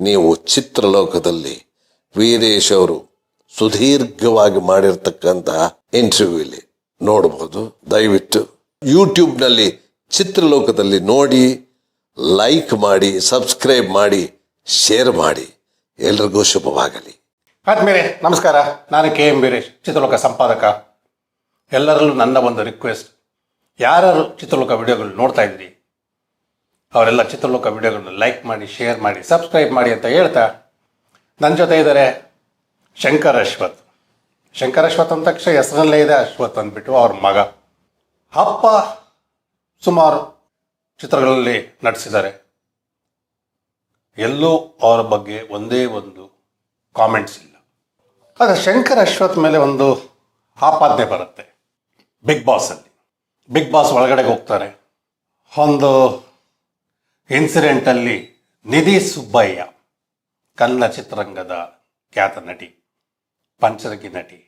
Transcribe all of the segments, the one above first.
ನೀವು ಚಿತ್ರಲೋಕದಲ್ಲಿ ವೀರೇಶ್ ಅವರು ಸುದೀರ್ಘವಾಗಿ ಮಾಡಿರ್ತಕ್ಕಂತಹ ಇಂಟರ್ವ್ಯೂ ಇಲ್ಲಿ ನೋಡಬಹುದು ದಯವಿಟ್ಟು ಯೂಟ್ಯೂಬ್ನಲ್ಲಿ ಚಿತ್ರಲೋಕದಲ್ಲಿ ನೋಡಿ ಲೈಕ್ ಮಾಡಿ ಸಬ್ಸ್ಕ್ರೈಬ್ ಮಾಡಿ ಶೇರ್ ಮಾಡಿ. ಎಲ್ರಿಗೂ ಶುಭವಾಗಲಿ. ಆದ್ಮೇಲೆ ನಮಸ್ಕಾರ. ನಾನು ಕೆ ಎಂ ವೀರೇಶ್, ಚಿತ್ರಲೋಕ ಸಂಪಾದಕ. ಎಲ್ಲರಲ್ಲೂ ನನ್ನ ಒಂದು ರಿಕ್ವೆಸ್ಟ್ ಯಾರು ಚಿತ್ರಲೋಕ ವಿಡಿಯೋಗಳು ನೋಡ್ತಾ ಇದ್ರಿ ಅವರೆಲ್ಲ ಚಿತ್ರಲೋಕ ವಿಡಿಯೋಗಳನ್ನ ಲೈಕ್ ಮಾಡಿ ಶೇರ್ ಮಾಡಿ ಸಬ್ಸ್ಕ್ರೈಬ್ ಮಾಡಿ ಅಂತ ಹೇಳ್ತಾ ನನ್ನ ಜೊತೆ ಇದ್ದಾರೆ ಶಂಕರ್ ಅಶ್ವತ್ ಶಂಕರ್ ಅಶ್ವತ್ ಅಂದ ತಕ್ಷಣ ಹೆಸರಲ್ಲೇ ಇದೆ ಅಶ್ವಥ್ ಅಂದ್ಬಿಟ್ಟು ಅವ್ರ ಮಗ. ಅಪ್ಪ ಸುಮಾರು ಚಿತ್ರಗಳಲ್ಲಿ ನಟಿಸಿದ್ದಾರೆ. ಎಲ್ಲೂ ಅವರ ಬಗ್ಗೆ ಒಂದೇ ಒಂದು ಕಾಮೆಂಟ್ಸ್ ಇಲ್ಲ. ಆದರೆ ಶಂಕರ್ ಅಶ್ವತ್ ಮೇಲೆ ಒಂದು ಆಪಾದನೆ ಬರುತ್ತೆ. ಬಿಗ್ ಬಾಸಲ್ಲಿ ಬಿಗ್ ಬಾಸ್ ಒಳಗಡೆಗೆ ಹೋಗ್ತಾರೆ. ಒಂದು ಇನ್ಸಿಡೆಂಟಲ್ಲಿ ನಿಧಿ ಸುಬ್ಬಯ್ಯ ಕನ್ನಡ ಚಿತ್ರರಂಗದ ಖ್ಯಾತ ನಟಿ, ಪಂಚರಗಿ ನಟಿ.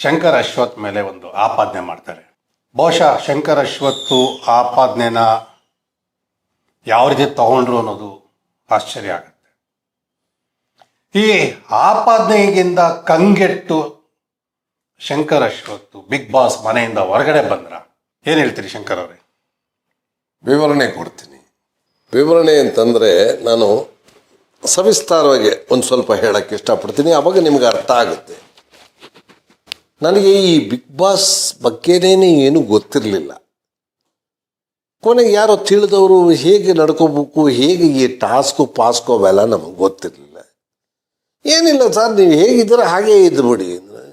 ಶಂಕರ್ ಅಶ್ವಥ್ ಮೇಲೆ ಒಂದು ಆಪಾದನೆ ಮಾಡ್ತಾರೆ. ಬಹುಶಃ ಶಂಕರ್ ಅಶ್ವತ್ತು ಆಪಾದನೆನ ಯಾವ ರೀತಿ ತಗೊಂಡ್ರು ಅನ್ನೋದು ಆಶ್ಚರ್ಯ ಆಗುತ್ತೆ. ಈ ಆಪಾದನೆಗಿಂತ ಕಂಗೆಟ್ಟು ಶಂಕರ್ ಅಶ್ವತ್ತು ಬಿಗ್ ಬಾಸ್ ಮನೆಯಿಂದ ಹೊರಗಡೆ ಬಂದ್ರ ಏನು ಹೇಳ್ತೀರಿ ಶಂಕರ್ ಅವರೇ? ವಿವರಣೆ ಕೊಡ್ತೀನಿ. ವಿವರಣೆ ಅಂತಂದರೆ ನಾನು ಸವಿಸ್ತಾರವಾಗಿ ಒಂದು ಸ್ವಲ್ಪ ಹೇಳೋಕ್ಕೆ ಇಷ್ಟಪಡ್ತೀನಿ. ಅವಾಗ ನಿಮ್ಗೆ ಅರ್ಥ ಆಗುತ್ತೆ. ನನಗೆ ಈ ಬಿಗ್ ಬಾಸ್ ಬಗ್ಗೆನೇ ಏನೂ ಗೊತ್ತಿರಲಿಲ್ಲ. ಕೊನೆಗೆ ಯಾರೋ ತಿಳಿದವರು ಹೇಗೆ ನಡ್ಕೋಬೇಕು, ಹೇಗೆ ಈ ಟಾಸ್ಕು, ಪಾಸ್ಕು ಅವೆಲ್ಲ ನಮಗೆ ಗೊತ್ತಿರಲಿಲ್ಲ. ಏನಿಲ್ಲ ಸರ್, ನೀವು ಹೇಗಿದ್ದೀರ ಹಾಗೇ ಇದ್ಬಿಡಿ ಅಂದರೆ.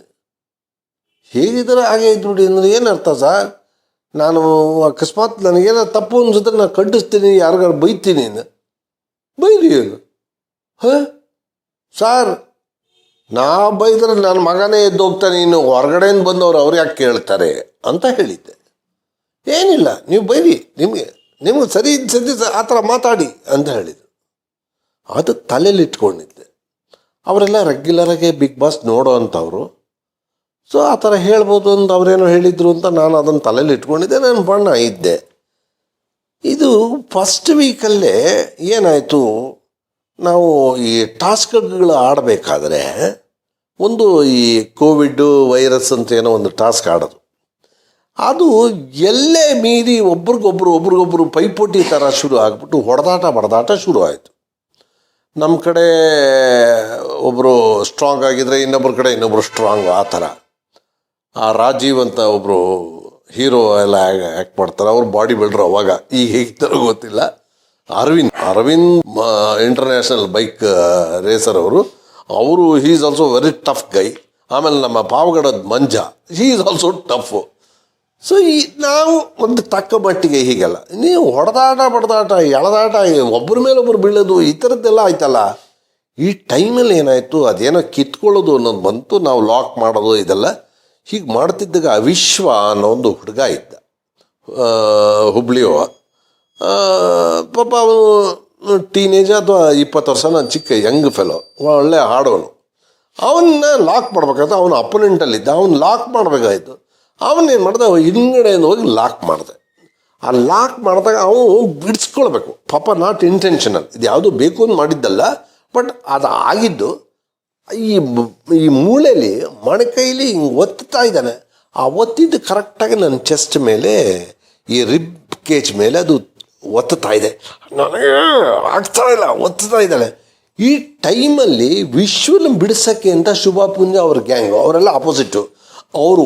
ಹೇಗಿದ್ದೀರ ಹಾಗೆ ಇದ್ದುಬಿಡಿ ಅಂದರೆ ಏನರ್ಥ ಸರ್? ನಾನು ಅಕಸ್ಮಾತ್ ನನಗೇನೋ ತಪ್ಪು ಅನ್ಸಿದ್ರೆ ನಾನು ಖಂಡಿಸ್ತೀನಿ ಯಾರಿಗಾರು ಬೈತೀನಿ ಅಂದೆ. ಬೈರಿ ಏನು? ಹಾಂ? ಸಾರ್, ನಾ ಬೈದ್ರೆ ನನ್ನ ಮಗನೇ ಎದ್ದು ಹೋಗ್ತಾನೆ, ಇನ್ನು ಹೊರಗಡೆಯಿಂದ ಬಂದವರು ಅವ್ರು ಯಾಕೆ ಕೇಳ್ತಾರೆ ಅಂತ ಹೇಳಿದ್ದೆ. ಏನಿಲ್ಲ, ನೀವು ಬೈರಿ, ನಿಮಗೆ, ನಿಮ್ಗೆ ಸರಿ ಸರಿ ಆ ಥರ ಮಾತಾಡಿ ಅಂತ ಹೇಳಿದರು. ಅದು ತಲೆಯಲ್ಲಿ ಇಟ್ಕೊಂಡಿದ್ದೆ. ಅವರೆಲ್ಲ ರೆಗ್ಯುಲರಾಗಿ ಬಿಗ್ ಬಾಸ್ ನೋಡೋ ಅಂಥವ್ರು. ಸೊ, ಆ ಥರ ಹೇಳ್ಬೋದು ಅಂತ ಅವರೇನೋ ಹೇಳಿದ್ರು ಅಂತ ನಾನು ಅದನ್ನು ತಲೆಯಲ್ಲಿ ಇಟ್ಕೊಂಡಿದ್ದೆ, ನಾನು ಬಣ್ಣ ಇದ್ದೆ. ಇದು ಫಸ್ಟ್ ವೀಕಲ್ಲೇ ಏನಾಯಿತು, ನಾವು ಈ ಟಾಸ್ಕ್ಗಳು ಆಡಬೇಕಾದ್ರೆ ಒಂದು ಈ ಕೋವಿಡ್ ವೈರಸ್ ಅಂತ ಏನೋ ಒಂದು ಟಾಸ್ಕ್ ಆಡೋದು. ಅದು ಎಲ್ಲೇ ಮೀರಿ ಒಬ್ರಿಗೊಬ್ರು ಒಬ್ರಿಗೊಬ್ರು ಪೈಪೋಟಿ ಥರ ಶುರು ಆಗಿಬಿಟ್ಟು ಹೊಡೆದಾಟ ಬಡದಾಟ ಶುರು ಆಯಿತು. ನಮ್ಮ ಕಡೆ ಒಬ್ಬರು ಸ್ಟ್ರಾಂಗ್ ಆಗಿದ್ರೆ ಇನ್ನೊಬ್ಬರ ಕಡೆ ಇನ್ನೊಬ್ಬರು ಸ್ಟ್ರಾಂಗ್ ಆ ಥರ. ಆ ರಾಜೀವ್ ಅಂತ ಒಬ್ಬರು ಹೀರೋ ಎಲ್ಲ ಆ್ಯಕ್ಟ್ ಮಾಡ್ತಾರೆ. ಅವ್ರು ಬಾಡಿ ಬಿಲ್ಡ್ರು ಅವಾಗ. ಈಗ ಹೇಗಿದ್ದಾರೋ ಗೊತ್ತಿಲ್ಲ. Arvind Arvind international bike racer ಅವರು. ಅವರು he is also very tough guy ಆಮೇಲೆ ನಮ್ಮ ಪಾವಗಡದ Manja he is also tough so ಈ ನಾವು ಒಂದು ತಕ್ಕ ಮಟ್ಟಿಗೆ ಹೀಗೆಲ್ಲ. ನೀವು ಹೊಡೆದಾಟ, ಬಡದಾಟ, ಎಳದಾಟ ಒಬ್ಬರ ಮೇಲೆ ಒಬ್ಬರು ಬೀಳೋದು, ಈ ಥರದ್ದೆಲ್ಲ ಆಯ್ತಲ್ಲ. ಈ ಟೈಮಲ್ಲಿ ಏನಾಯಿತು? ಅದೇನೋ ಕಿತ್ಕೊಳ್ಳೋದು ಅನ್ನೋದು ಬಂತು. ನಾವು ಲಾಕ್ ಮಾಡೋದು ಇದೆಲ್ಲ. ಹೀಗೆ ಮಾಡ್ತಿದ್ದಾಗ ಅವಿಶ್ವ ಅನ್ನೋ ಒಂದು ಹುಡುಗ ಇದ್ದ. ಹುಬ್ಳಿಯವ ಪಾಪ ಅವನು ಟೀನೇಜ್ ಅಥವಾ ಇಪ್ಪತ್ತು ವರ್ಷ ನಾನು ಚಿಕ್ಕ ಯಂಗ್ ಫೆಲೋ ಒಳ್ಳೆ ಹಾಡೋನು. ಅವನ್ನ ಲಾಕ್ ಮಾಡ್ಬೇಕಾಯ್ತು, ಅವನು ಅಪೋನೆಂಟಲ್ಲಿದ್ದ ಅವನು ಲಾಕ್ ಮಾಡಬೇಕಾಯ್ತು. ಅವನೇನು ಮಾಡ್ದೆ ಹಿಂದ್ಗಡೆಯಿಂದ ಹೋಗಿ ಲಾಕ್ ಮಾಡಿದೆ. ಆ ಲಾಕ್ ಮಾಡಿದಾಗ ಅವನು ಬಿಡಿಸ್ಕೊಳ್ಬೇಕು. ಪಾಪ ನಾಟ್ ಇಂಟೆನ್ಷನಲ್ ಇದು ಯಾವುದು ಬೇಕು ಅಂತ ಮಾಡಿದ್ದಲ್ಲ ಬಟ್ ಅದು ಆಗಿದ್ದು ಈ ಈ ಮೂಳೆಯಲ್ಲಿ ಮಣಕೈಲಿ ಹಿಂಗೆ ಒತ್ತಾ ಇದ್ದಾನೆ. ಆ ಒತ್ತಿದ್ದು ಕರೆಕ್ಟಾಗಿ ನನ್ನ ಚೆಸ್ಟ್ ಮೇಲೆ, ಈ ರಿಬ್ ಕೇಜ್ ಮೇಲೆ ಅದು ಒತ್ತುತ್ತಾ ಇದೆ. ನನಗೆ ಆಗ್ತಾ ಇಲ್ಲ, ಒತ್ತುತ್ತಾ ಇದ್ದಾಳೆ. ಈ ಟೈಮಲ್ಲಿ ವಿಶ್ವನ ಬಿಡಿಸೋಕ್ಕೆ ಅಂತ ಶುಭ ಪುಂಜ ಅವ್ರ ಗ್ಯಾಂಗು ಅವರೆಲ್ಲ ಆಪೋಸಿಟ್ಟು ಅವರು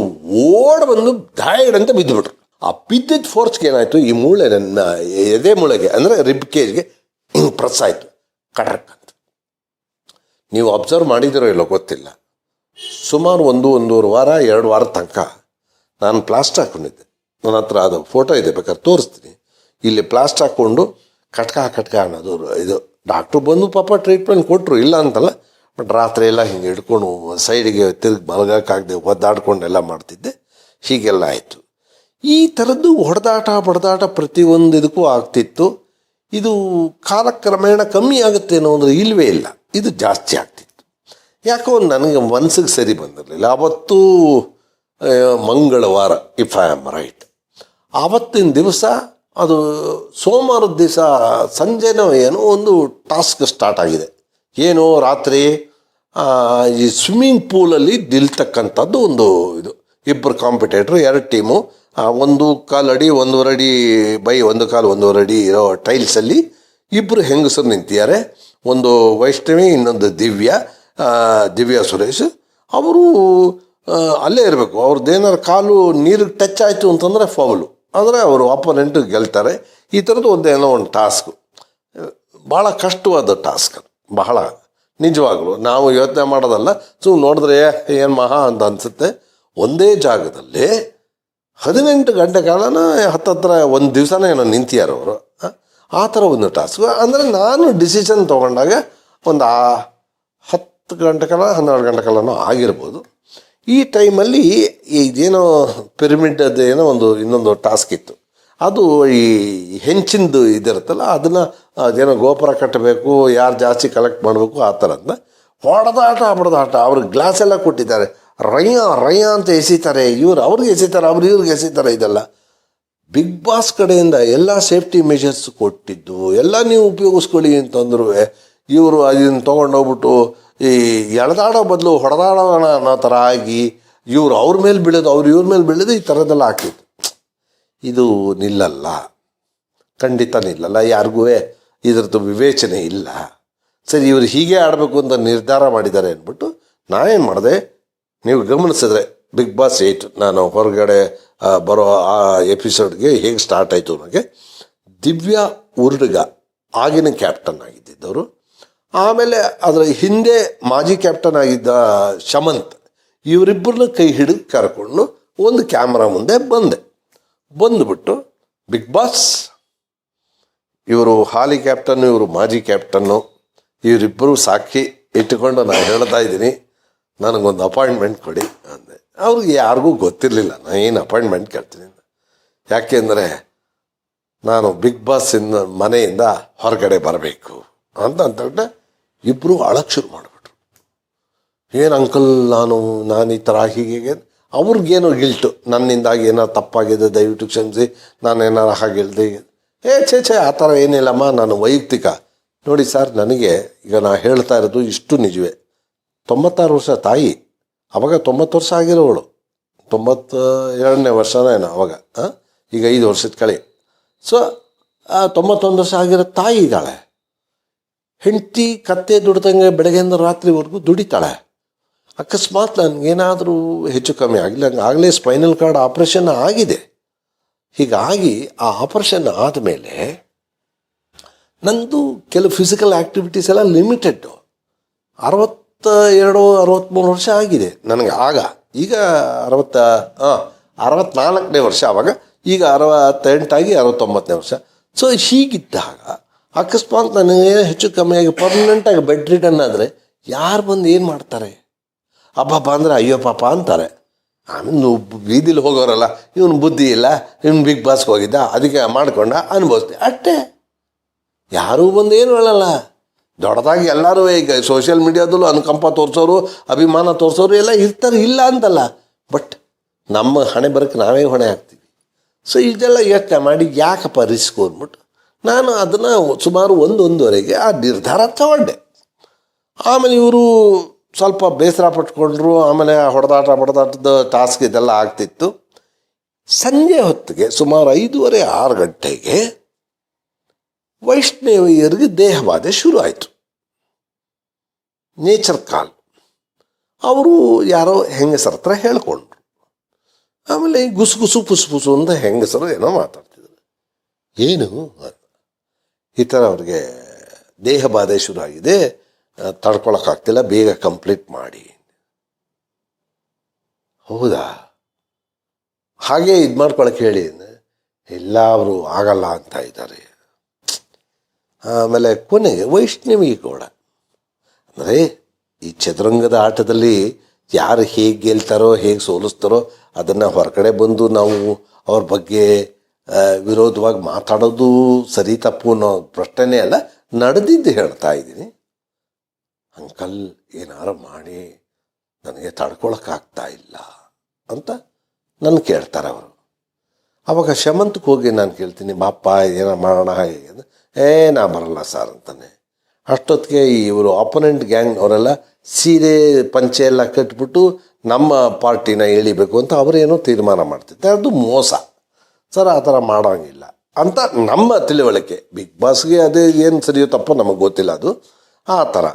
ಓಡ್ ಬಂದು ದಾಯಡ್ ಅಂತ ಬಿದ್ದುಬಿಟ್ರು. ಆ ಬಿದ್ದಿದ್ದ ಫೋರ್ಸ್ಗೆ ಏನಾಯಿತು? ಈ ಮೂಳೆ ನನ್ನ ಎದೆ ಮೂಳೆಗೆ, ಅಂದರೆ ರಿಬ್ ಕೇಜ್ಗೆ ಹಿಂಗೆ ಪ್ರೆಸ್ ಆಯಿತು. ಕಡ್ರಕ್ ಅಂತ ನೀವು ಅಬ್ಸರ್ವ್ ಮಾಡಿದಿರೋ ಇಲ್ಲೋ ಗೊತ್ತಿಲ್ಲ. ಸುಮಾರು ಒಂದು, ಒಂದೂವರೆ ವಾರ, ಎರಡು ವಾರ ತನಕ ನಾನು ಪ್ಲಾಸ್ಟ್ ಹಾಕೊಂಡಿದ್ದೆ ನನ್ನ ಹತ್ರ ಅದು ಫೋಟೋ ಇದೆ ಬೇಕಾದ್ರೆ ತೋರಿಸ್ತೀನಿ. ಇಲ್ಲಿ ಪ್ಲಾಸ್ಟ್ ಹಾಕ್ಕೊಂಡು ಕಟ್ಕ ಕಟ್ಕ ಅನ್ನೋದು ಇದು. ಡಾಕ್ಟ್ರು ಬಂದು ಪಾಪ ಟ್ರೀಟ್ಮೆಂಟ್ ಕೊಟ್ಟರು ಇಲ್ಲ ಅಂತಲ್ಲ ಬಟ್ ರಾತ್ರಿ ಎಲ್ಲ ಹಿಂಗೆ ಹಿಡ್ಕೊಂಡು ಸೈಡಿಗೆ ತಿರುಗಿ ಮಲಗೋಕ್ಕಾಗದೆ ಒದ್ದಾಡ್ಕೊಂಡೆಲ್ಲ ಮಾಡ್ತಿದ್ದೆ. ಹೀಗೆಲ್ಲ ಆಯಿತು. ಈ ಥರದ್ದು ಹೊಡೆದಾಟ, ಬಡದಾಟ ಪ್ರತಿಯೊಂದು ಇದಕ್ಕೂ ಆಗ್ತಿತ್ತು. ಇದು ಕಾಲಕ್ರಮೇಣ ಕಮ್ಮಿ ಆಗುತ್ತೆ ಅನ್ನೋ ಅಂದರೆ ಇಲ್ಲವೇ ಇಲ್ಲ. ಇದು ಜಾಸ್ತಿ ಆಗ್ತಿತ್ತು. ಯಾಕೋ ನನಗೆ ಮನಸ್ಸಿಗೆ ಸರಿ ಬಂದಿರಲಿಲ್ಲ. ಅವತ್ತು ಮಂಗಳವಾರ ಇಫ್ ಐ ಆಮ್ ರೈಟ್ ಆವತ್ತಿನ ದಿವಸ, ಅದು ಸೋಮವಾರದ ದಿವಸ, ಸಂಜೆನೋ ಏನೋ ಒಂದು ಟಾಸ್ಕ್ ಸ್ಟಾರ್ಟ್ ಆಗಿದೆ. ಏನು ರಾತ್ರಿ ಈ ಸ್ವಿಮ್ಮಿಂಗ್ ಪೂಲಲ್ಲಿ ನಿಲ್ತಕ್ಕಂಥದ್ದು ಒಂದು ಇದು. ಇಬ್ಬರು ಕಾಂಪಿಟೇಟ್ರು ಎರಡು ಟೀಮು ಒಂದು ಕಾಲು ಅಡಿ, ಒಂದೂವರೆ ಅಡಿ, ಬೈ ಒಂದು ಕಾಲು ಒಂದೂವರೆ ಅಡಿ ಇರೋ ಟೈಲ್ಸಲ್ಲಿ ಇಬ್ಬರು ಹೆಂಗಸರು ನಿಂತಿದ್ದಾರೆ. ಒಂದು ವೈಷ್ಣವಿ, ಇನ್ನೊಂದು ದಿವ್ಯ ದಿವ್ಯ ಸುರೇಶ್. ಅವರು ಅಲ್ಲೇ ಇರಬೇಕು. ಅವ್ರದ್ದು ಏನಾದ್ರು ಕಾಲು ನೀರಿಗೆ ಟಚ್ ಆಯಿತು ಅಂತಂದರೆ ಫೌಲು ಅಂದರೆ ಅವರು ಅಪೋನೆಂಟ್ ಗೆಲ್ತಾರೆ. ಈ ಥರದ್ದು ಒಂದು ಏನೋ ಒಂದು ಟಾಸ್ಕ್ ಭಾಳ ಕಷ್ಟವಾದ ಟಾಸ್ಕ್ ಬಹಳ ನಿಜವಾಗ್ಲೂ. ನಾವು ಯೋಚನೆ ಮಾಡೋದಲ್ಲ ಸುಮ್ಮನೆ ನೋಡಿದ್ರೆ ಏನು ಮಹಾ ಅಂತ ಅನಿಸುತ್ತೆ. ಒಂದೇ ಜಾಗದಲ್ಲಿ ಹದಿನೆಂಟು ಗಂಟೆ ಕಾಲನ ಹತ್ತತ್ರ ಒಂದು ದಿವಸನೇ ಏನೋ ನಿಂತಿಯಾರ ಅವರು ಆ ಥರ ಒಂದು ಟಾಸ್ಕ್ ಅಂದರೆ ನಾನು ಡಿಸಿಷನ್ ತೊಗೊಂಡಾಗ ಒಂದು ಆ ಹತ್ತು ಗಂಟೆ ಕಾಲ ಹನ್ನೆರಡು ಗಂಟೆ ಕಾಲನೂ ಆಗಿರ್ಬೋದು. ಈ ಟೈಮಲ್ಲಿ ಇದೇನೋ ಪಿರಮಿಡ್ ಅದೇನೋ ಒಂದು ಇನ್ನೊಂದು ಟಾಸ್ಕ್ ಇತ್ತು. ಅದು ಈ ಹೆಂಚಿಂದು ಇದಿರುತ್ತಲ್ಲ, ಅದನ್ನು ಅದೇನೋ ಗೋಪುರ ಕಟ್ಟಬೇಕು, ಯಾರು ಜಾಸ್ತಿ ಕಲೆಕ್ಟ್ ಮಾಡಬೇಕು, ಆ ಥರದ್ನ ಹೊಡೆದಾಟ ಆಟ ಅವ್ರಿಗೆ ಗ್ಲಾಸ್ ಎಲ್ಲ ಕೊಟ್ಟಿದ್ದಾರೆ. ರಯ್ಯ ರಯ್ಯ ಅಂತ ಎಸಿತಾರೆ. ಇವ್ರು ಅವ್ರಿಗೆ ಎಸಿತಾರೆ, ಅವ್ರು ಇವ್ರಿಗೆ ಎಸಿತಾರೆ ಇದೆಲ್ಲ. ಬಿಗ್ ಬಾಸ್ ಕಡೆಯಿಂದ ಎಲ್ಲ ಸೇಫ್ಟಿ ಮೆಷರ್ಸ್ ಕೊಟ್ಟಿದ್ದು, ಎಲ್ಲ ನೀವು ಉಪಯೋಗಿಸ್ಕೊಳ್ಳಿ ಅಂತಂದ್ರು ಇವರು ಅದನ್ನು ತೊಗೊಂಡೋಗ್ಬಿಟ್ಟು ಈ ಎಳೆದಾಡೋ ಬದಲು ಹೊಡೆದಾಡೋಣ ಅನ್ನೋ ಥರ ಆಗಿ ಇವರು ಅವ್ರ ಮೇಲೆ ಬೀಳೋದು, ಅವ್ರು ಇವ್ರ ಮೇಲೆ ಬೀಳೋದು ಈ ಥರದ್ದೆಲ್ಲ ಹಾಕಿತ್ತು ಇದು ನಿಲ್ಲಲ್ಲ. ಖಂಡಿತ ನಿಲ್ಲಲ್ಲ. ಯಾರಿಗೂ ಇದ್ರದ್ದು ವಿವೇಚನೆ ಇಲ್ಲ. ಸರಿ, ಇವರು ಹೀಗೆ ಆಡಬೇಕು ಅಂತ ನಿರ್ಧಾರ ಮಾಡಿದ್ದಾರೆ ಅಂದ್ಬಿಟ್ಟು ನಾನೇನು ಮಾಡಿದೆ? ನೀವು ಗಮನಿಸಿದ್ರೆ ಬಿಗ್ ಬಾಸ್ ಏಯ್ಟ್ ನಾನು ಹೊರಗಡೆ ಬರೋ ಆ ಎಪಿಸೋಡ್ಗೆ ಹೇಗೆ ಸ್ಟಾರ್ಟ್ ಆಯಿತು ನನಗೆ ದಿವ್ಯಾ ಉರ್ಡ್ಗ ಆಗಿನ ಕ್ಯಾಪ್ಟನ್ ಆಗಿದ್ದಿದ್ದವರು. ಆಮೇಲೆ ಅದರ ಹಿಂದೆ ಮಾಜಿ ಕ್ಯಾಪ್ಟನ್ ಆಗಿದ್ದ ಶಮಂತ್ ಇವರಿಬ್ಬರನ್ನ ಕೈ ಹಿಡಿದು ಕರ್ಕೊಂಡು ಒಂದು ಕ್ಯಾಮ್ರಾ ಮುಂದೆ ಬಂದೆ. ಬಂದುಬಿಟ್ಟು ಬಿಗ್ ಬಾಸ್, ಇವರು ಹಾಲಿ ಕ್ಯಾಪ್ಟನ್ ಇವರು ಮಾಜಿ ಕ್ಯಾಪ್ಟನ್ನು, ಇವರಿಬ್ಬರು ಸಾಕ್ಷಿ ಇಟ್ಟುಕೊಂಡು ನಾನು ಹೇಳ್ತಾ ಇದ್ದೀನಿ. ನನಗೊಂದು ಅಪಾಯಿಂಟ್ಮೆಂಟ್ ಕೊಡಿ ಅಂದೆ ಅವ್ರಿಗೆ ಯಾರಿಗೂ ಗೊತ್ತಿರಲಿಲ್ಲ. ನಾನು ಏನು ಅಪಾಯಿಂಟ್ಮೆಂಟ್ ಕೇಳ್ತೀನಿ ಯಾಕೆಂದರೆ ನಾನು ಬಿಗ್ ಬಾಸ್ ಇಂದ ಮನೆಯಿಂದ ಹೊರಗಡೆ ಬರಬೇಕು ಅಂತ ಅಂತಂದ್ರೆ ಇಬ್ಬರು ಅಳಕ್ಕೆ ಶುರು ಮಾಡಿಬಿಟ್ರು. ಏನು ಅಂಕಲ್ ನಾನು ನಾನು ಈ ಥರ ಹೀಗೆ ಅವ್ರಿಗೇನೋ ಗಿಲ್ಟು ನನ್ನಿಂದಾಗಿ ಏನಾರು ತಪ್ಪಾಗಿದೆ, ದಯವಿಟ್ಟು ಕ್ಷಮಿಸಿ, ನಾನು ಏನಾರು ಹಾಗೆ ಏ, ಛೇ ಛೇ, ಆ ಥರ ಏನಿಲ್ಲಮ್ಮ, ನಾನು ವೈಯಕ್ತಿಕ. ನೋಡಿ ಸರ್, ನನಗೆ ಈಗ ನಾನು ಹೇಳ್ತಾ ಇರೋದು ಇಷ್ಟು ನಿಜವೇ. ತೊಂಬತ್ತಾರು ವರ್ಷ ತಾಯಿ. ಅವಾಗ ತೊಂಬತ್ತು ವರ್ಷ ಆಗಿರೋವಳು ತೊಂಬತ್ತ ಎರಡನೇ ವರ್ಷನೇನೋ ಅವಾಗ? ಈಗ ಐದು ವರ್ಷದ ಕಳೆ. ಸೊ ತೊಂಬತ್ತೊಂದು ವರ್ಷ ಆಗಿರೋ ತಾಯಿ ಇದ್ದಾಳೆ. ಹೆಂಡತಿ ಕತ್ತೆ ದುಡ್ದಂಗೆ ಬೆಳಗ್ಗೆಯಿಂದ ರಾತ್ರಿವರೆಗೂ ದುಡಿತಾಳೆ. ಅಕಸ್ಮಾತ್ ನನಗೇನಾದರೂ ಹೆಚ್ಚು ಕಮ್ಮಿ ಆಗಿಲ್ಲ ಆಗಲೇ ಸ್ಪೈನಲ್ ಕಾರ್ಡ್ ಆಪ್ರೇಷನ್ ಆಗಿದೆ. ಹೀಗಾಗಿ ಆ ಆಪರೇಷನ್ ಆದಮೇಲೆ ನಂದು ಕೆಲವು ಫಿಸಿಕಲ್ ಆ್ಯಕ್ಟಿವಿಟೀಸ್ ಎಲ್ಲ ಲಿಮಿಟೆಡ್ಡು ಅರವತ್ತ ಎರಡು ಅರವತ್ತ್ಮೂರು ವರ್ಷ ಆಗಿದೆ. ನನಗೆ ಆಗ, ಈಗ ಅರವತ್ತ ಹಾಂ ವರ್ಷ ಆವಾಗ, ಈಗ ಅರವತ್ತೆಂಟಾಗಿ ಅರವತ್ತೊಂಬತ್ತನೇ ವರ್ಷ. ಸೊ ಹೀಗಿದ್ದಾಗ ಅಕಸ್ಮಾತ್ ನನಗೆ ಹೆಚ್ಚು ಕಮ್ಮಿಯಾಗಿ ಪರ್ಮನೆಂಟಾಗಿ ಬೆಡ್ ರಿಟರ್ನ್ ಆದರೆ ಯಾರು ಬಂದು ಏನು ಮಾಡ್ತಾರೆ? ಅಬ್ಬಬ್ಬ ಅಂದರೆ ಅಯ್ಯೋ ಪಾಪ ಅಂತಾರೆ. ಆಮೇಲೆ ಬೀದಿಲಿ ಹೋಗೋರಲ್ಲ, ಇವನು ಬುದ್ಧಿ ಇಲ್ಲ, ಇವನು ಬಿಗ್ ಬಾಸ್ಗೆ ಹೋಗಿದ್ದ, ಅದಕ್ಕೆ ಮಾಡ್ಕೊಂಡ ಅನುಭವಿಸ್ದೆ. ಅಷ್ಟೇ ಯಾರೂ ಬಂದು ಏನು ಹೇಳಲ್ಲ. ದೊಡ್ಡದಾಗಿ ಎಲ್ಲರೂ ಈಗ ಸೋಷಿಯಲ್ ಮೀಡಿಯಾದಲ್ಲೂ ಅನುಕಂಪ ತೋರಿಸೋರು, ಅಭಿಮಾನ ತೋರಿಸೋರು ಎಲ್ಲ ಇರ್ತಾರೆ, ಇಲ್ಲ ಅಂತಲ್ಲ. ಬಟ್ ನಮ್ಮ ಹಣೆ ಬರಕ್ಕೆ ನಾವೇ ಹೊಣೆ ಹಾಕ್ತೀವಿ ಸೊ ಇದೆಲ್ಲ ಯೋಚನೆ ಮಾಡಿ, ಯಾಕಪ್ಪ ರಿಸ್ಕ್ ಅಂದ್ಬಿಟ್ಟು? ನಾನು ಅದನ್ನು ಸುಮಾರು ಒಂದೊಂದುವರೆಗೆ ಆ ನಿರ್ಧಾರ ತಗೊಂಡೆ. ಆಮೇಲೆ ಇವರು ಸ್ವಲ್ಪ ಬೇಸರ ಪಟ್ಕೊಂಡ್ರು, ಆಮೇಲೆ ಹೊಡೆದಾಟ ಹೊಡೆದಾಟದ ಟಾಸ್ಕ್ ಇದೆಲ್ಲ ಆಗ್ತಿತ್ತು. ಸಂಜೆ ಹೊತ್ತಿಗೆ, ಸುಮಾರು ಐದೂವರೆ ಆರು ಗಂಟೆಗೆ ವೈಷ್ಣವಿಯರಿಗೆ ದೇಹಬಾಧೆ ಶುರು ಆಯಿತು ನೇಚರ್ ಕಾಲ್. ಅವರು ಯಾರೋ ಹೆಂಗಸರ ಹತ್ರ ಹೇಳ್ಕೊಂಡ್ರು. ಆಮೇಲೆ ಗುಸು ಗುಸು ಪುಸು ಪುಸು ಅಂತ ಹೆಂಗಸರು ಏನೋ ಮಾತಾಡ್ತಿದ್ರು. ಏನು. ಈ ಥರ ಅವ್ರಿಗೆ ದೇಹ ಬಾಧೆ ಶುರು ಆಗಿದೆ ತಡ್ಕೊಳಕ್ಕಾಗ್ತಿಲ್ಲ, ಬೇಗ ಕಂಪ್ಲೀಟ್ ಮಾಡಿ. ಹೌದಾ? ಹಾಗೆ ಇದು ಮಾಡ್ಕೊಳಕ್ಕೆ ಹೇಳಿ. ಇಲ್ಲ, ಅವರು ಆಗಲ್ಲ ಅಂತ ಇದ್ದಾರೆ. ಆಮೇಲೆ ಕೊನೆಗೆ ವೈಷ್ಣವಿ ಗೌಡ. ಅಂದರೆ ಈ ಚದುರಂಗದ ಆಟದಲ್ಲಿ ಯಾರು ಹೇಗೆ ಗೆಲ್ತಾರೋ, ಹೇಗೆ ಸೋಲಿಸ್ತಾರೋ ಅದನ್ನು ಹೊರಗಡೆ ಬಂದು ನಾವು ಅವ್ರ ಬಗ್ಗೆ ವಿರೋಧವಾಗಿ ಮಾತಾಡೋದು ಸರಿ ತಪ್ಪು ಅನ್ನೋ ಪ್ರಶ್ನೆನೇ ಅಲ್ಲ, ನಡೆದಿದ್ದು ಹೇಳ್ತಾ ಇದ್ದೀನಿ. ಅಂಕಲ್, ಏನಾರು ಮಾಡಿ, ನನಗೆ ತಡ್ಕೊಳಕ್ಕಾಗ್ತಾ ಇಲ್ಲ ಅಂತ ನನ್ನ ಕೇಳ್ತಾರೆ ಅವರು. ಅವಾಗ ಶಮಂತಕ್ಕೆ ಹೋಗಿ ನಾನು ಕೇಳ್ತೀನಿ, ಬಾಪ್ಪ ಏನೋ ಮಾಡೋಣ, ಹಾಗೆ? ಏ, ನಾ ಬರಲ್ಲ ಸರ್ ಅಂತಾನೆ. ಅಷ್ಟೊತ್ತಿಗೆ ಇವರು ಆಪೋನೆಂಟ್ ಗ್ಯಾಂಗ್ ಅವರೆಲ್ಲ ಸೀರೆ ಪಂಚೆ ಎಲ್ಲ ಕಟ್ಬಿಟ್ಟು ನಮ್ಮ ಪಾರ್ಟಿನ ಎಳಿಬೇಕು ಅಂತ ಅವರೇನೋ ತೀರ್ಮಾನ ಮಾಡ್ತಿದ್ದೆ ಅದು ಮೋಸ. ಸರ್, ಆ ಥರ ಮಾಡೋಂಗಿಲ್ಲ. ಅಂತ ನಮ್ಮ ತಿಳುವಳಿಕೆ. ಬಿಗ್ ಬಾಸ್ಗೆ ಅದೇ ಏನು ಸರಿಯೋ ತಪ್ಪೋ ನಮಗೆ ಗೊತ್ತಿಲ್ಲ ಅದು. ಆ ಥರ.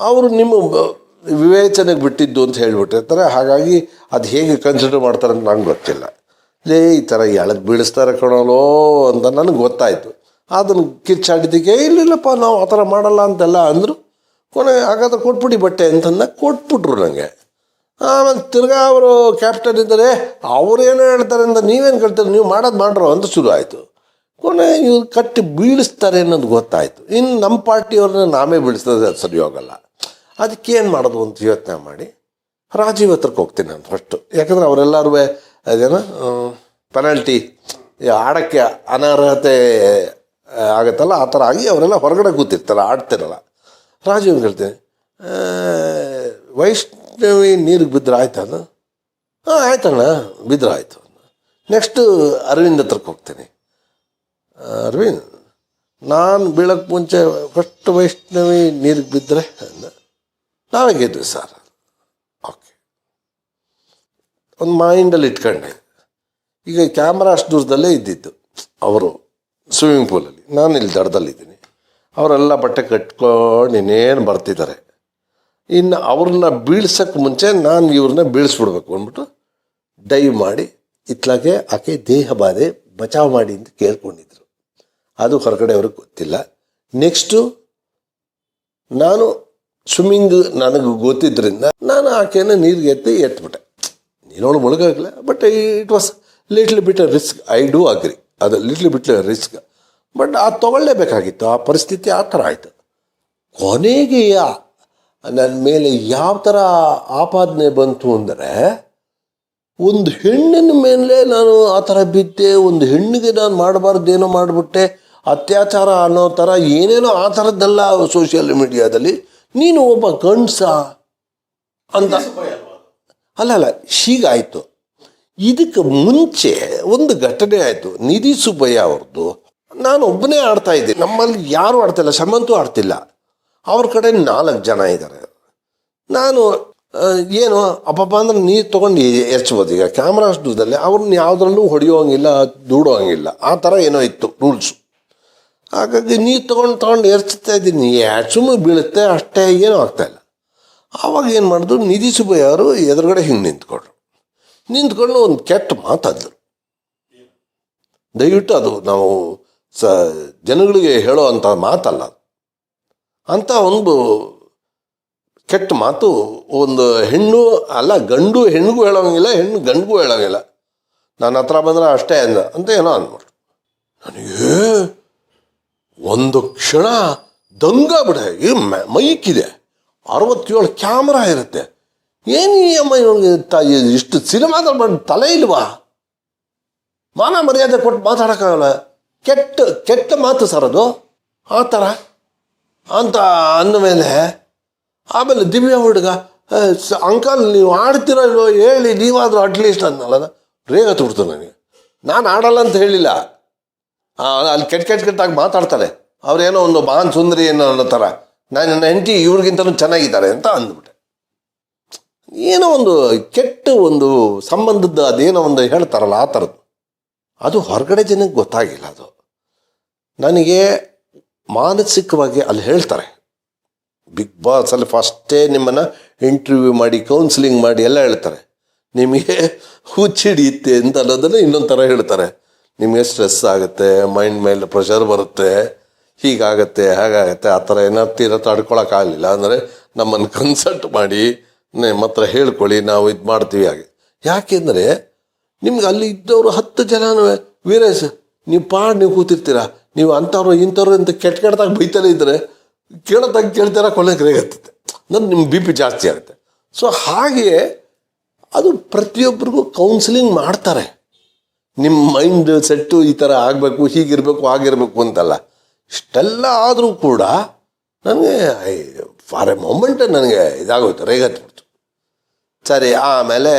ಅವರು ನಿಮ್ಮ ವಿವೇಚನೆಗೆ ಬಿಟ್ಟಿದ್ದು ಅಂತ ಹೇಳಿಬಿಟ್ಟಿರ್ತಾರೆ. ಹಾಗಾಗಿ ಅದು ಹೇಗೆ ಕನ್ಸಿಡರ್ ಮಾಡ್ತಾರೆ ಅಂತ ನಂಗೆ ಗೊತ್ತಿಲ್ಲ. ಲೇ, ಈ ಥರ ಎಳಕ್ಕೆ ಬೀಳಿಸ್ತಾರೆ ಕಣೋಲೋ ಅಂತ ನನಗೆ ಗೊತ್ತಾಯಿತು. ಅದನ್ನು ಕಿರ್ಚಾಡಿದ್ದಕ್ಕೆ, ಇಲ್ಲಿಲ್ಲಪ್ಪ, ನಾವು ಆ ಥರ ಮಾಡಲ್ಲ ಅಂತೆಲ್ಲ ಅಂದರು. ಕೊನೆ ಹಾಗಾದ್ರೆ ಕೊಟ್ಬಿಡಿ ಬಟ್ಟೆ ಅಂತಂದ ಕೊಟ್ಬಿಟ್ರು ನನಗೆ ಆಮೇಲೆ ತಿರ್ಗಾ ಅವರು ಕ್ಯಾಪ್ಟನ್ ಇದ್ದಾರೆ ಏನು ಹೇಳ್ತಾರೆ ಅಂತ ನೀವೇನು ಕೇಳ್ತಾರೆ, ನೀವು ಮಾಡೋದು ಮಾಡ್ರೋ ಅಂತ ಶುರು ಆಯಿತು. ಕೊನೆ ಇವ್ರು ಕಟ್ಟಿ ಬೀಳಿಸ್ತಾರೆ ಅನ್ನೋದು ಗೊತ್ತಾಯಿತು. ಇನ್ನು ನಮ್ಮ ಪಾರ್ಟಿಯವ್ರನ್ನ ನಾವೇ ಬೀಳಿಸ್ತದೆ ಅದು ಸರಿ ಹೋಗಲ್ಲ. ಏನು ಮಾಡೋದು ಅಂತ ಯೋಚನೆ ಮಾಡಿ, ರಾಜೀವ್ ಹತ್ರಕ್ಕೆ ಹೋಗ್ತೀನಿ ನಾನು ಫಸ್ಟು ಯಾಕಂದರೆ ಅವರೆಲ್ಲರೂ ಅದೇನೋ ಪೆನಾಲ್ಟಿ ಆಡೋಕ್ಕೆ ಅನರ್ಹತೆ ಆಗತ್ತಲ್ಲ? ಆ ಥರ ಆಗಿ ಅವರೆಲ್ಲ ಹೊರಗಡೆ ಕೂತಿರ್ತಾರೆ, ಆಡ್ತಿರಲ್ಲ. ರಾಜೀವ್ ಹೇಳ್ತೀನಿ ವೈಷ್ಣವಿ ನೀರಿಗೆ ಬಿದ್ದರೆ ಆಯ್ತಾ ಅದು? ಹಾಂ, ಆಯ್ತಣ್ಣ ಬಿದ್ದರೆ ಆಯಿತು. ನೆಕ್ಸ್ಟು ಅರವಿಂದ್ ಹತ್ರಕ್ಕೆ ಹೋಗ್ತೀನಿ. ಅರವಿಂದ್, ನಾನು ಬೀಳಕ್ಕೆ ಮುಂಚೆ ಫಸ್ಟ್ ವೈಷ್ಣವಿ ನೀರಿಗೆ ಬಿದ್ದರೆ ನಾವೇ ಗೆದ್ವಿ ಸರ್. ಓಕೆ ಒಂದು ಮೈಂಡಲ್ಲಿ ಇಟ್ಕೊಂಡೆ. ಈಗ ಕ್ಯಾಮ್ರಾ ಅಷ್ಟು ದೂರದಲ್ಲೇ ಇದ್ದಿದ್ದು. ಅವರು ಸ್ವಿಮ್ಮಿಂಗ್ ಪೂಲಲ್ಲಿ ನಾನು ಇಲ್ಲಿ ದಡದಲ್ಲಿದ್ದೀನಿ. ಅವರೆಲ್ಲ ಬಟ್ಟೆ ಕಟ್ಕೊಂಡು ಇನ್ನೇನು ಬರ್ತಿದ್ದಾರೆ. ಇನ್ನು ಅವ್ರನ್ನ ಬೀಳ್ಸೋಕ್ಕೆ ಮುಂಚೆ ನಾನು ಇವ್ರನ್ನ ಬೀಳಿಸ್ಬಿಡ್ಬೇಕು ಅಂದ್ಬಿಟ್ಟು ಡೈವ್ ಮಾಡಿ ಇತ್ಲಾಗೆ ಆಕೆ ದೇಹ ಬಾಧೆ, ಬಚಾವ್ ಮಾಡಿ ಅಂತ ಕೇಳ್ಕೊಂಡಿದ್ರು. ಅದು ಹೊರಗಡೆ ಅವ್ರಿಗೆ ಗೊತ್ತಿಲ್ಲ. ನೆಕ್ಸ್ಟು ನಾನು ಸ್ವಿಮ್ಮಿಂಗ್ ನನಗೆ ಗೊತ್ತಿದ್ದರಿಂದ ನಾನು ಆಕೆಯನ್ನು ನೀರಿಗೆ ಎತ್ತಿ ಎತ್ಬಿಟ್ಟೆ. ನೀರೊಳಗೆ ಮುಳುಗಾಗಲಿಲ್ಲ but it was little bit risk I do agree ಅದು ಲಿಟ್ಲ್ ಬಿಟ್ಲ ರಿಸ್ಕ್ ಬಟ್ ಅದು ತೊಗೊಳ್ಳೇಬೇಕಾಗಿತ್ತು ಆ ಪರಿಸ್ಥಿತಿ ಆ ಥರ ಆಯಿತು. ಕೊನೆಗೆ ನನ್ನ ಮೇಲೆ ಯಾವ ಥರ ಆಪಾದನೆ ಬಂತು ಅಂದರೆ ಒಂದು ಹೆಣ್ಣಿನ ಮೇಲೆ ನಾನು ಆ ಥರ ಬಿದ್ದೆ ಒಂದು ಹೆಣ್ಣಿಗೆ ನಾನು ಮಾಡಬಾರ್ದೇನೋ ಮಾಡಿಬಿಟ್ಟೆ ಅತ್ಯಾಚಾರ ಅನ್ನೋ ಥರ ಏನೇನೋ ಆ ಥರದ್ದೆಲ್ಲ ಸೋಷಿಯಲ್ ಮೀಡಿಯಾದಲ್ಲಿ ನೀನು ಒಬ್ಬ ಗಂಡ್ಸ ಅಂತ. ಅಲ್ಲ ಅಲ್ಲ ಹೀಗಾಯಿತು. ಇದಕ್ಕೆ ಮುಂಚೆ ಒಂದು ಘಟನೆ ಆಯಿತು. ನಿಧಿ ಸುಬ್ಬಯ್ಯ ಅವ್ರದ್ದು. ನಾನು ಒಬ್ಬನೇ ಆಡ್ತಾ ಇದ್ದೆ. ನಮ್ಮಲ್ಲಿ ಯಾರು ಆಡ್ತಿಲ್ಲ ಸಮಂತೂ ಆಡ್ತಿಲ್ಲ. ಅವ್ರ ಕಡೆ ನಾಲ್ಕು ಜನ ಇದ್ದಾರೆ. ನಾನು ಏನು ಅಪ್ಪಪ್ಪ ಅಂದ್ರೆ ನೀರು ತೊಗೊಂಡು ಎರ್ಚ್ಬೋದು ಈಗ ಕ್ಯಾಮ್ರಾ ದೂರದಲ್ಲಿ ಅವ್ರನ್ನ ಯಾವುದ್ರಲ್ಲೂ ಹೊಡೆಯೋಂಗಿಲ್ಲ, ದೂಡೋಂಗಿಲ್ಲ. ಆ ಥರ ಏನೋ ಇತ್ತು ರೂಲ್ಸು ಹಾಗಾಗಿ ನೀರು ತೊಗೊಂಡು ತೊಗೊಂಡು ಎರ್ಚುತ್ತಾ ಇದ್ದೀನಿ. ಸುಮ್ಮನೆ ಬೀಳುತ್ತೆ ಅಷ್ಟೇ, ಏನೂ ಆಗ್ತಾಯಿಲ್ಲ ಆವಾಗ ಏನು ಮಾಡಿದ್ರು ನಿಧಿ ಸುಬ್ಬಯ್ಯ ಅವರು ಎದುರುಗಡೆ ಹಿಂಗೆ ನಿಂತ್ಕೊಂಡ್ರು. ನಿಂತ್ಕೊಂಡು ಒಂದು ಕೆಟ್ಟ ಮಾತಾದ್ರು ದಯವಿಟ್ಟು ಅದು ನಾವು ಸ, ಜನಗಳಿಗೆ ಹೇಳೋ ಅಂಥ ಮಾತಲ್ಲ. ಅಂತ ಒಂದು ಕೆಟ್ಟ ಮಾತು ಒಂದು ಹೆಣ್ಣು ಅಲ್ಲ, ಗಂಡು ಹೆಣ್ಣಿಗೂ ಹೇಳೋಂಗಿಲ್ಲ, ಹೆಣ್ಣು ಗಂಡಿಗೂ ಹೇಳೋಂಗಿಲ್ಲ. ನನ್ನ ಹತ್ರ ಬಂದ್ರೆ ಅಷ್ಟೇ ಅಂದ. ಅಂತ ಏನೋ ಅಂದ್ಬಿಟ್ರು. ನನಗೆ ಒಂದು ಕ್ಷಣ ದಂಗ ಬಿಡ ಈ ಮೈಕ್ ಮೈಕಿದೆ. ಅರವತ್ತೇಳು ಕ್ಯಾಮ್ರಾ ಇರುತ್ತೆ. ಏನು ಈ ಅಮ್ಮ ತಾಯಿ ಇಷ್ಟು ಸಿನಿಮಾದಲ್ಲಿ ಮಾಡಿ ತಲೆ ಇಲ್ವಾ? ಮಾನ ಮರ್ಯಾದೆ ಕೊಟ್ಟು ಮಾತಾಡೋಕ್ಕಾಗಲ್ಲ. ಕೆಟ್ಟ ಕೆಟ್ಟ ಮಾತು ಸರ್ ಅದು. ಆ ಥರ ಅಂತ ಅಂದಮೇಲೆ ಆಮೇಲೆ ದಿವ್ಯ ಹುಡುಗ ಅಂಕಲ್ ನೀವು ಆಡ್ತೀರ ಹೇಳಿ, ನೀವಾದರೂ ಅಟ್ಲೀಸ್ಟ್ ಅನ್ನಲ್ಲ ರೇಗ ತುಡ್ತು ನನಗೆ. ನಾನು ಆಡಲ್ಲ ಅಂತ ಹೇಳಿಲ್ಲ. ಅಲ್ಲಿ ಕೆಟ್ಟ ಕೆಟ್ಟ, ಕೆಟ್ಟಾಗಿ ಮಾತಾಡ್ತಾರೆ ಅವರೇನೋ ಒಂದು ಮಹಾನ್ ಸುಂದರಿ ಏನೋ ಅನ್ನೋ ಥರ ನಾನು ನನ್ನ ಹೆಂಡತಿ ಇವ್ರಿಗಿಂತಲೂ ಚೆನ್ನಾಗಿದ್ದಾರೆ ಅಂತ ಅಂದ್ಬಿಟ್ಟೆ. ಏನೋ ಒಂದು ಕೆಟ್ಟ ಒಂದು ಸಂಬಂಧದ ಅದೇನೋ ಒಂದು ಹೇಳ್ತಾರಲ್ಲ ಆ ಥರದ್ದು. ಅದು ಹೊರಗಡೆ ಜನಕ್ಕೆ ಗೊತ್ತಾಗಿಲ್ಲ ಅದು. ನನಗೆ ಮಾನಸಿಕವಾಗಿ ಅಲ್ಲಿ ಹೇಳ್ತಾರೆ. ಬಿಗ್ ಬಾಸಲ್ಲಿ ಫಸ್ಟೇ ನಿಮ್ಮನ್ನು ಇಂಟರ್ವ್ಯೂ ಮಾಡಿ ಕೌನ್ಸಿಲಿಂಗ್ ಮಾಡಿ ಎಲ್ಲ ಹೇಳ್ತಾರೆ. ನಿಮಗೆ ಹುಚ್ಚಿಡಿಯುತ್ತೆ ಅಂತ ಅನ್ನೋದನ್ನು ಇನ್ನೊಂದು ಥರ ಹೇಳ್ತಾರೆ. ನಿಮಗೆ ಸ್ಟ್ರೆಸ್ ಆಗುತ್ತೆ ಮೈಂಡ್ ಮೇಲೆ ಪ್ರೆಷರ್ ಬರುತ್ತೆ, ಹೀಗಾಗತ್ತೆ, ಹಾಗಾಗತ್ತೆ, ಆ ಥರ ಏನಾದ್ರು ತೀರ ತಡ್ಕೊಳಕ್ಕಾಗಲಿಲ್ಲ. ಅಂದರೆ ನಮ್ಮನ್ನು ಕನ್ಸಲ್ಟ್ ಮಾಡಿ ನಿಮ್ಮ ಹತ್ರ ಹೇಳ್ಕೊಳ್ಳಿ, ನಾವು ಇದು ಮಾಡ್ತೀವಿ ಹಾಗೆ. ಯಾಕೆಂದರೆ ನಿಮ್ಗೆ ಅಲ್ಲಿ ಇದ್ದವರು ಹತ್ತು ಜನನೂ ವೀರೇಶ್, ನೀವು ಪಾಡ್, ನೀವು ಕೂತಿರ್ತೀರ? ನೀವು ಅಂಥವ್ರು, ಇಂಥವ್ರು ಅಂತ ಕೆಟ್ಟ ಕೆಟ್ಟದಾಗ ಬೈತಾನೆ ಇದ್ದರೆ ಕೇಳೋದಾಗ ಕೇಳ್ತಾರ ಕೊನೆಗೆ ರೇಗತ್ತೆ ನನ್ನ ನಿಮ್ಮ ಬಿ ಪಿ ಜಾಸ್ತಿ ಆಗುತ್ತೆ. ಸೊ ಹಾಗೆಯೇ ಅದು ಪ್ರತಿಯೊಬ್ಬರಿಗೂ ಕೌನ್ಸಿಲಿಂಗ್ ಮಾಡ್ತಾರೆ. ನಿಮ್ಮ ಮೈಂಡ್ ಸೆಟ್ಟು ಈ ಥರ ಆಗಬೇಕು, ಹೀಗಿರಬೇಕು, ಆಗಿರಬೇಕು ಅಂತಲ್ಲ. ಇಷ್ಟೆಲ್ಲ ಆದರೂ ಕೂಡ ನನಗೆ ಫಾರ್ ಎ ಮೊಮೆಂಟ್ ನನಗೆ ಇದಾಗೋಯ್ತು ರೇಗತ್ಬಿಡ್ತು ಸರಿ, ಆಮೇಲೆ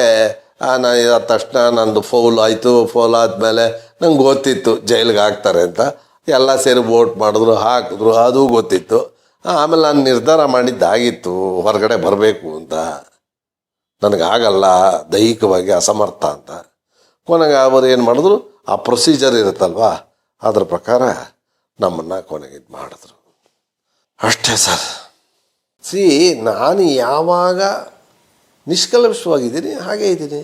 ನಾನು ಇದಾದ ತಕ್ಷಣ ನಂದು ಫೌಲ್ ಆಯಿತು ಫೌಲ್ ಆದಮೇಲೆ ನಂಗೆ ಗೊತ್ತಿತ್ತು ಜೈಲಿಗೆ ಹಾಕ್ತಾರೆ ಅಂತ. ಎಲ್ಲ ಸೇರಿ ವೋಟ್ ಮಾಡಿದ್ರು, ಹಾಕಿದ್ರು, ಅದು ಗೊತ್ತಿತ್ತು. ಆಮೇಲೆ ನಾನು ನಿರ್ಧಾರ ಮಾಡಿದ್ದಾಗಿತ್ತು, ಹೊರಗಡೆ ಬರಬೇಕು ಅಂತ. ನನಗಾಗಲ್ಲ ದೈಹಿಕವಾಗಿ ಅಸಮರ್ಥ ಅಂತ. ಕೊನೆಗೆ ಅವರು ಏನು ಮಾಡಿದ್ರು, ಆ ಪ್ರೊಸೀಜರ್ ಇರುತ್ತಲ್ವಾ, ಅದ್ರ ಪ್ರಕಾರ ನಮ್ಮನ್ನು ಕೊನೆಗೆ ಇದು ಮಾಡಿದ್ರು. ಅಷ್ಟೇ ಸರ್. ಸಿ, ನಾನು ಯಾವಾಗ ನಿಷ್ಕಲ್ಮಶವಾಗಿದ್ದೀನಿ, ಹಾಗೇ ಇದ್ದೀನಿ.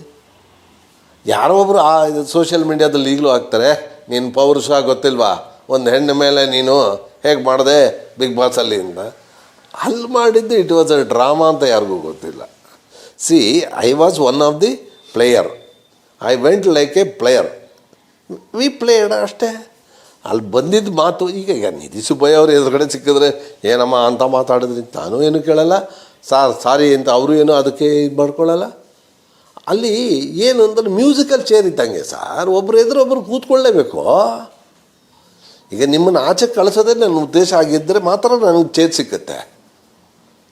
ಯಾರೋ ಒಬ್ಬರು ಆ ಸೋಷಿಯಲ್ ಮೀಡ್ಯಾದಲ್ಲಿ ಈಗಲೂ ಹಾಕ್ತಾರೆ, ನೀನು ಪೌರುಷ ಗೊತ್ತಿಲ್ವಾ? ಒಂದು ಹೆಣ್ಣು ಮೇಲೆ ನೀನು ಹೇಗೆ ಮಾಡಿದೆ ಬಿಗ್ ಬಾಸಲ್ಲಿ ಅಂತ. ಅಲ್ಲಿ ಮಾಡಿದ್ದು ಇಟ್ ವಾಸ್ ಅ ಡ್ರಾಮಾ ಅಂತ ಯಾರಿಗೂ ಗೊತ್ತಿಲ್ಲ. See I was one of the player I went like a player we player ಅಷ್ಟೇ. ಅಲ್ಲಿ ಬಂದಿದ್ದ ಮಾತು, ಈಗ ಈಗ ನಿಧಿ ಸುಬ್ಬಯ್ಯ ಅವ್ರು ಎದುರುಗಡೆ ಸಿಕ್ಕಿದ್ರೆ, ಏನಮ್ಮ, ಅಂತ ಮಾತಾಡಿದ್ರಿ? ತಾನೂ ಏನು ಕೇಳಲ್ಲ. ಸಾರ್ ಸಾರಿ ಅಂತ ಅವರು ಏನು ಅದಕ್ಕೆ ಇದು ಮಾಡ್ಕೊಳ್ಳಲ್ಲ? ಅಲ್ಲಿ ಏನು ಅಂದರೆ ಮ್ಯೂಸಿಕಲ್ ಚೇರ್ ಇದ್ದಂಗೆ ಸಾರ್. ಒಬ್ಬರು ಎದುರು ಒಬ್ಬರು ಕೂತ್ಕೊಳ್ಳೇಬೇಕು. ಈಗ ನಿಮ್ಮನ್ನು ಆಚೆ ಕಳಿಸೋದೇ ನನ್ನ ಉದ್ದೇಶ ಆಗಿದ್ದರೆ ಮಾತ್ರ ನನಗೆ ಚೇರ್ ಸಿಕ್ಕುತ್ತೆ.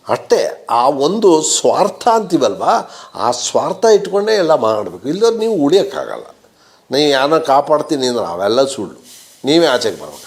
ಅಷ್ಟೇ, ಆ ಒಂದು ಸ್ವಾರ್ಥ ಅಂತೀವಲ್ವಾ? ಆ ಸ್ವಾರ್ಥ ಇಟ್ಕೊಂಡೇ ಎಲ್ಲ ಮಾಡಬೇಕು. ಇಲ್ಲದ್ರೆ ನೀವು ಉಳಿಯೋಕ್ಕಾಗಲ್ಲ. ನೀವು ಯಾರನ್ನ ಕಾಪಾಡ್ತೀನಿ ಅಂದ್ರೆ ಅವೆಲ್ಲ ಸುಳ್ಳು. ನೀವೇ ಆಚೆಗೆ ಬರ್ಬೇಕು.